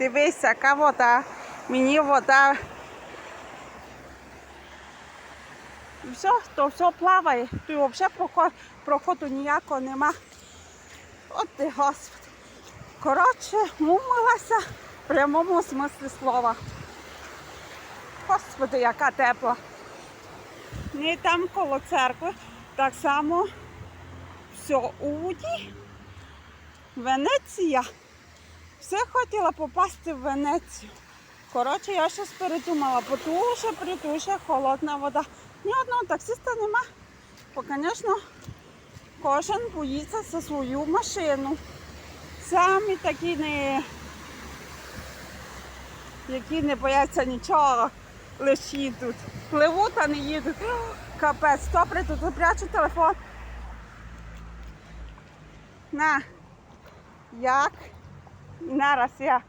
Дивись, яка вода. Мені вода. І все, то все плаває. Тут взагалі проходу, проходу ніякого нема. От ти, Господи. Коротше, мумилася в прямому смислі слова. Господи, яка тепла. Не там коло церкви. Так само все Уді, Венеція. Все хотіла попасти в Венецію. Коротше, я щось передумала, бо дуже придуже холодна вода. Ні одного таксиста нема. Бо, звісно, кожен боїться за свою машину. Самі такі не, які не бояться нічого, лише їдуть. Пливуть, а не їдуть. Капець, добре, тут запрячу телефон. На. Як? І нараз як?